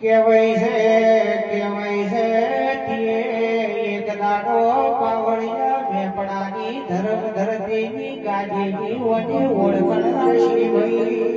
કેવાય છે કેવાય છે તે એક દાડો પાવળિયા મેપડાની ધર્મ ધરતીની રાશી ભઈ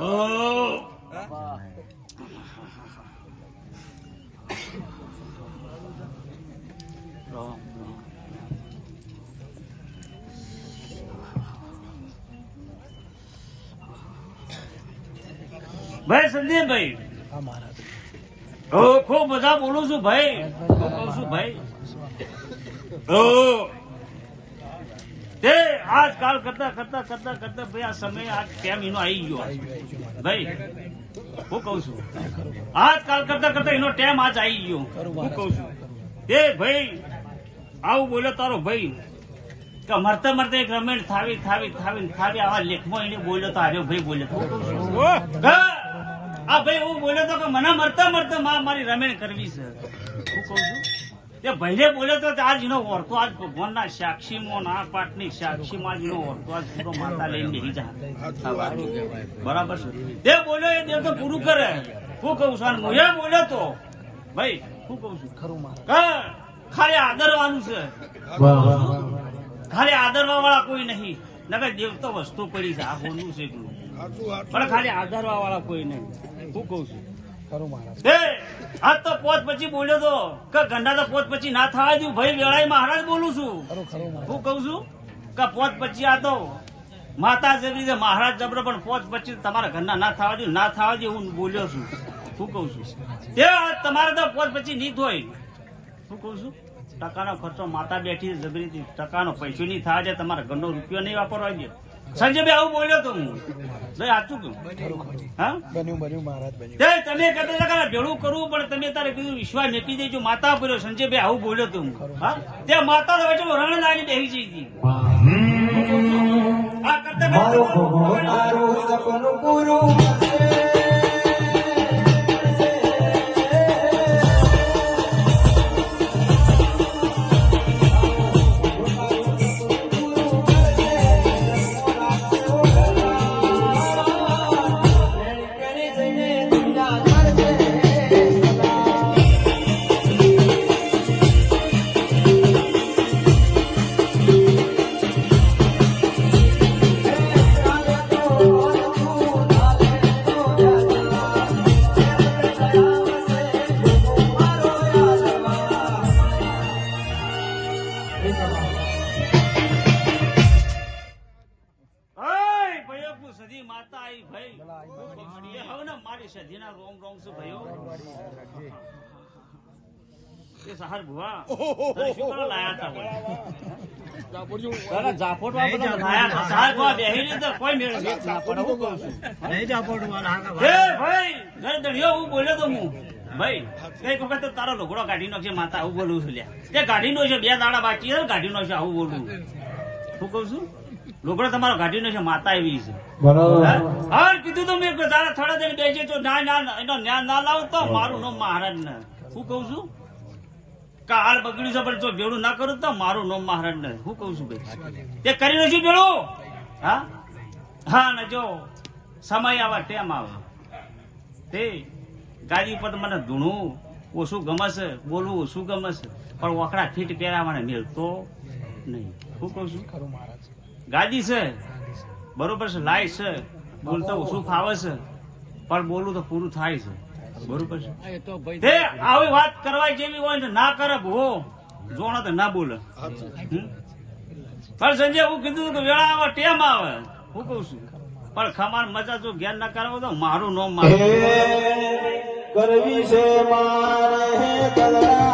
આવે. ઓ, રામ. ભાઈ સંદીપભાઈ હા મહારાજ ઓ ખૂબ બધા બોલું છું ભાઈ હું કહું છું ભાઈ ઓ તે આજકાલ કરતા કરતા કરતા કરતા ભાઈ આ સમય આ કેમ એનો આવી ગયો. ભાઈ હું કહું છું. આજકાલ કરતા કરતા એનો ટેમ આજ આવી ગયો. હું કહું છું. એ ભાઈ આવું બોલ્યો તારો ભાઈ. કે મરતા મરતા એક રમેણ થાવી થાવી થાવી થાવી આવા લેખમાં એને બોલ્યો તો આર્યો ભાઈ બોલ્યો આ ભાઈ હું બોલ્યો તો કે મને મરતા મરતા મારી રમેણ કરવી છે. હું કહું છું. તે ભાઈને બોલે તો આજ એનો ઓરતો આજ ભગવાનના સાક્ષીમાં, ના પાટની સાક્ષીમાં જ એનો ઓરતો આજ પૂરો માતા લઈને બેસી જા. બરાબર છે. એ બોલ્યો એ દેવ તો પૂરું કરે. શું કહું છું એ બોલ્યો તો. ભાઈ શું કહું છું. ખરું ખાલી આદરવાનું છે. ખાલી આદરવા વાળા કોઈ નહીં. નકર દેવ તો વસ્તુ પડી છે. આ બોલવું છે પણ ખાલી આદરવા વાળા કોઈ નહીં. હું કઉ છું. ખરું મહારાજ એ આજ તો પોત પછી બોલ્યો તો કે ગંડા તો પોત પછી ના થવા દઉં ભાઈ વેળાઈ મહારાજ બોલું છું. ખરું ખરું હું કહું છું કે પોત પછી આ તો માતા છે મહારાજ જબરો પણ પોત પછી તમારા ઘરના ના થવા દઉં ના થવા દઉં હું બોલ્યો છું. હું કઉ છું. તે આ તમારે તો પોત પછી નહીં હોય. શું કહું છું ટકાનો ખર્ચો માતા બેઠી જબરીથી ટકાનો પૈસો નહીં થાય છે તમારા ઘરનો રૂપિયો નહીં વાપરવા દે. સંજયભાઈ આવું બોલ્યો તો હું. ભાઈ સાચું કહું? ખરું ખરું હા? બન્યું બન્યું મહારાજ બન્યું તમે કહેતા હતા ભેળું કરવું પણ તમે તારે કીધું વિશ્વાસ મેકી દેજો માતા પર સંજયભાઈ આવું બોલ્યો તો હું. માતા તો વચ્ચે રણ બેસી જઈ હતી. આ કરતા મારો સપનું પૂરું. તારો લુગડો કાઢી નાખશે માતા આવું બોલું છું લ્યા. તે કાઢી નો છે બે દાડા બાકી ગાડી કાઢી નો છે આવું બોલું. હું કહું છું? લુગડો તમારો કાઢી નો છે માતા એવી છે. હા? કીધું તો મેં તારા થોડા દિન બેસે તો ના ના એનો ન્યા ના લાવ તો મારું નામ મહારાજ ને. શું કહું છું? કાળ બગડ્યું છે પણ જો ભેળું ના કરું તો મારું નામ મહારાજ ને. શું કહું છું ભાઈ? તે કરી નથી ભેળું. હા? હા ને જો સમય આવે ટેમ આવે. તે ગાડી ઉપર મને ધૂણું ઓછું ગમશે બોલવું ઓછું ગમશે પણ વખડા ફીટ પહેરાવાને મેળતો નહીં. હું કહું છું? ખરું મહારાજ ગાડી છે? બરોબર છે લાય છે. બોલતો શું ફાવે છે? પણ બોલું તો પૂરું થાય છે. બરોબર છે. તે આવી વાત કરવા જેવી હોય ને ના કરે ભો. જોણા તો ના બોલે. પણ સંજય હું કીધું તું કે વેળા આવે ટેમ આવે. હું કઉ છું. પણ ખમાર મજા જો જ્ઞાન ના કરાવો તો મારું નામ મારું. કરવી છે મારે કલરા.